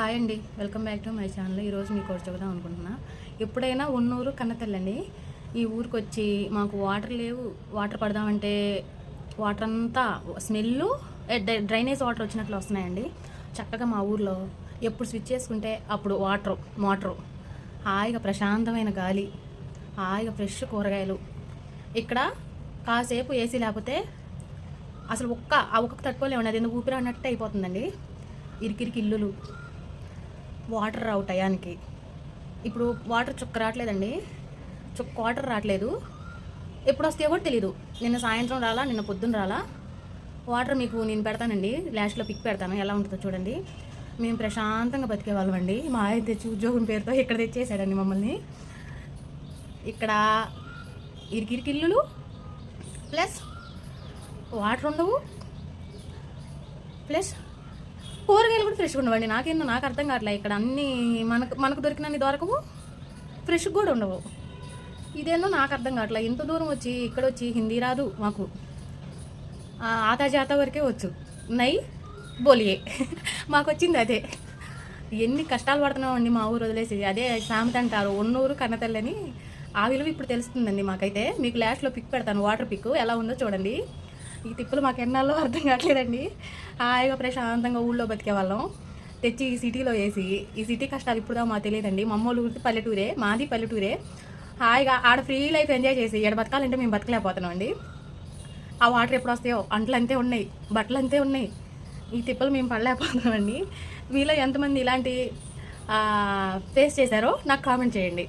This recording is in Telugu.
హాయ్ అండి. Welcome back to my channel. ఈరోజు మీకు ఒకటి చెబుదాం అనుకుంటున్నా. ఎప్పుడైనా ఉన్నూరు కన్నతల్లండి ఈ ఊరికి వచ్చి మాకు వాటర్ లేవు వాటర్ పడదామంటే వాటర్ అంతా స్మెల్ డ్రైనేజ్ వాటర్ వచ్చినట్లు వస్తున్నాయండి. చక్కగా మా ఊర్లో ఎప్పుడు స్విచ్ చేసుకుంటే అప్పుడు వాటర్ మోటరు. హాయిగా ప్రశాంతమైన గాలి హాయిగా ఫ్రెష్ కూరగాయలు. ఇక్కడ కాసేపు ఏసీ లేకపోతే అసలు ఒక్క ఆ ఒక్క తట్టుకోలేమండి. అది ఎందుకు ఊపిరి అన్నట్టు అయిపోతుందండి. ఇరికిరికి ఇల్లులు వాటర్ రావు టయానికి. ఇప్పుడు వాటర్ చుక్క రావట్లేదండి. చుక్క వాటర్ రావట్లేదు. ఎప్పుడు వస్తాయో కూడా తెలియదు నిన్న సాయంత్రం రాలా నిన్న పొద్దున్న రాలా. వాటర్ మీకు నేను పెడతానండి. లాస్ట్లో పిక్ పెడతాను. ఎలా ఉంటుందో చూడండి. మేము ప్రశాంతంగా బతికే వాళ్ళమండి మా ఆయన తెచ్చి ఉద్యోగం పేరుతో ఇక్కడ తెచ్చేసాడండి మమ్మల్ని. ఇక్కడ ఇరికిరికి ఇల్లులు ప్లస్ వాటర్ ఉండవు. ప్లస్ కూరగాయలు కూడా ఫ్రెష్గా ఉండవండి. నాకేందో నాకు అర్థం కావట్లే ఇక్కడ అన్నీ మనకు మనకు దొరికినన్ని దొరకవు ఫ్రెష్ కూడా ఉండవు. ఇదేందో నాకు అర్థం కావట్లే. ఇంత దూరం వచ్చి ఇక్కడ వచ్చి హిందీ రాదు మాకు. ఆతా జాత వరకే వచ్చు. నై బోలియే. మాకు వచ్చింది అదే. ఎన్ని కష్టాలు పడుతున్నామండి మా ఊరు వదిలేసి. అదే సామెత అంటారు ఉన్నూరు కన్నతల్లని ఆ విలువ ఇప్పుడు తెలుస్తుందండి మాకైతే. మీకు లాస్ట్లో పిక్ పెడతాను వాటర్ పిక్ ఎలా ఉందో చూడండి. ఈ తిప్పులు మాకు ఎన్నాళ్ళో అర్థం కావట్లేదండి. హాయిగా ప్రశాంతంగా ఊళ్ళో బతికే వాళ్ళం తెచ్చి ఈ సిటీలో వేసి ఈ సిటీ కష్టాలు ఇప్పుడు మాకు తెలియదండి. మా ఊరికి పల్లెటూరే మాది పల్లెటూరే. హాయిగా ఆడ ఫ్రీ లైఫ్ ఎంజాయ్ చేసి ఇక్కడ బతకాలంటే మేము బతకలేకపోతున్నాం అండి ఆ వాటర్ ఎప్పుడు వస్తాయో అంట్లు అంతే ఉన్నాయి బట్టలు అంతే ఉన్నాయి. ఈ తిప్పలు మేము పడలేకపోతున్నామండి. మీలో ఎంతమంది ఇలాంటి ఫేస్ చేశారో నాకు కామెంట్ చేయండి.